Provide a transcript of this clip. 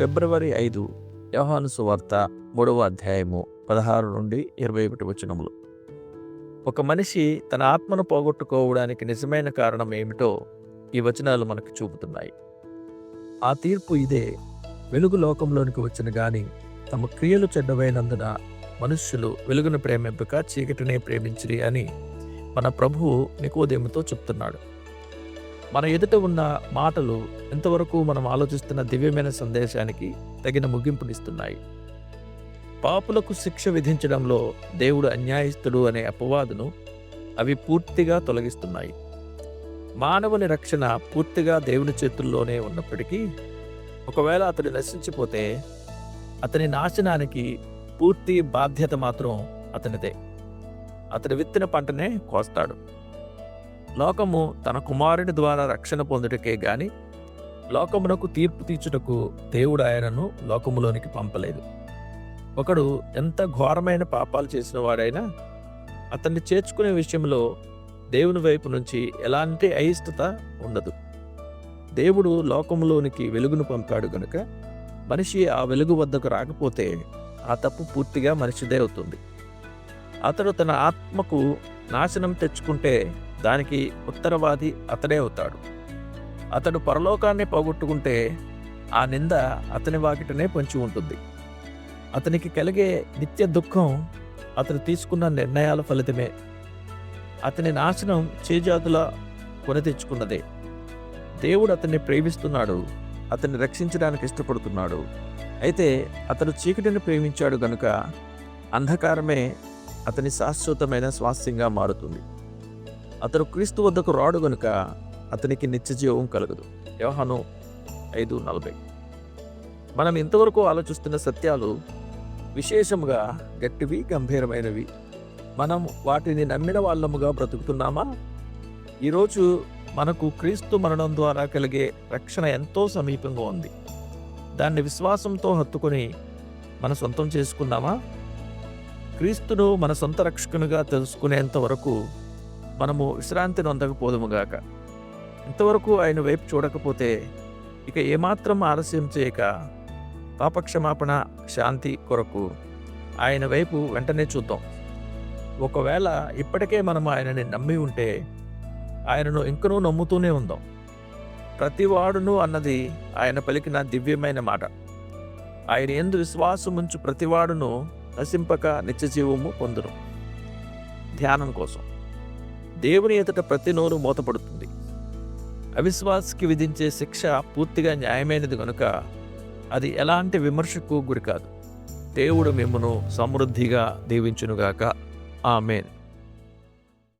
ఫిబ్రవరి ఐదు యోహాను సువార్త మూడవ అధ్యాయము పదహారు నుండి ఇరవై ఒకటి వచనములు. ఒక మనిషి తన ఆత్మను పోగొట్టుకోవడానికి నిజమైన కారణం ఏమిటో ఈ వచనాలు మనకు చూపుతున్నాయి. ఆ తీర్పు ఇదే. వెలుగు లోకంలోనికి వచ్చిన గాని తమ క్రియలు చెడ్డవైనందున మనుష్యులు వెలుగును ప్రేమింపక చీకటినే ప్రేమించిరి అని మన ప్రభువు నికోదేముతో చెప్తున్నాడు. మన ఎదుట ఉన్న మాటలు ఎంతవరకు మనం ఆలోచిస్తున్న దివ్యమైన సందేశానికి తగిన ముగింపునిస్తున్నాయి. పాపులకు శిక్ష విధించడంలో దేవుడు అన్యాయస్తుడు అనే అపవాదును అవి పూర్తిగా తొలగిస్తున్నాయి. మానవుని రక్షణ పూర్తిగా దేవుని చేతుల్లోనే ఉన్నప్పటికీ ఒకవేళ అతడు నశించిపోతే అతని నాశనానికి పూర్తి బాధ్యత మాత్రం అతనిదే. అతడు విత్తిన పంటనే కోస్తాడు. లోకము తన కుమారుని ద్వారా రక్షణ పొందుటకే గాని లోకమునకు తీర్పు తీర్చుటకు దేవుడు ఆయనను లోకములోనికి పంపలేదు. ఒకడు ఎంత ఘోరమైన పాపాలు చేసిన వాడైనా అతన్ని చేర్చుకునే విషయంలో దేవుని వైపు నుంచి ఎలాంటి అయిష్టత ఉండదు. దేవుడు లోకములోనికి వెలుగును పంపాడు గనుక మనిషి ఆ వెలుగు వద్దకు రాకపోతే ఆ తప్పు పూర్తిగా మనిషిదే అవుతుంది. అతడు తన ఆత్మకు నాశనం తెచ్చుకుంటే దానికి ఉత్తరవాది అతడే అవుతాడు. అతడు పరలోకాన్ని పోగొట్టుకుంటే ఆ నింద అతని వాకిటనే పొంచి ఉంటుంది. అతనికి కలిగే నిత్య దుఃఖం అతను తీసుకున్న నిర్ణయాల ఫలితమే. అతని నాశనం చేజాతుల కొని తెచ్చుకున్నదే. దేవుడు అతన్ని ప్రేమిస్తున్నాడు. అతన్ని రక్షించడానికి ఇష్టపడుతున్నాడు. అయితే అతడు చీకటిని ప్రేమించాడు గనుక అంధకారమే అతని శాశ్వతమైన స్వాస్థ్యంగా మారుతుంది. అతడు క్రీస్తు వద్దకు రాడు గనుక అతనికి నిత్యజీవం కలగదు. యోహాను ఐదు నలభై. మనం ఇంతవరకు ఆలోచిస్తున్న సత్యాలు విశేషముగా గట్టివి గంభీరమైనవి. మనం వాటిని నమ్మిన వాళ్ళముగా బ్రతుకుతున్నామా? ఈరోజు మనకు క్రీస్తు మరణం ద్వారా కలిగే రక్షణ ఎంతో సమీపంగా ఉంది. దాన్ని విశ్వాసంతో హత్తుకొని మన సొంతం చేసుకున్నామా? క్రీస్తును మన సొంత రక్షకునిగా తెలుసుకునేంత వరకు మనము విశ్రాంతి నొందకపోదుముగాక ఇంతవరకు ఆయన వైపు చూడకపోతే ఇక ఏమాత్రం ఆలస్యం చేయక పాపక్షమాపణ శాంతి కొరకు ఆయన వైపు వెంటనే చూద్దాం. ఒకవేళ ఇప్పటికే మనం ఆయనని నమ్మి ఉంటే ఆయనను ఇంకనూ నమ్ముతూనే ఉందాం. ప్రతివాడును అన్నది ఆయన పలికిన దివ్యమైన మాట. ఆయన ఎందు విశ్వాసముంచు ప్రతివాడును నశింపక నిత్యజీవము పొందును ధ్యానం కోసం. దేవుని ఎదుట ప్రతి నోరు మూతపడుతుంది. అవిశ్వాసకి విధించే శిక్ష పూర్తిగా న్యాయమైనది కనుక అది ఎలాంటి విమర్శకు గురికాదు దేవుడు మిమ్మను సమృద్ధిగా దీవించునుగాక. ఆమెన్.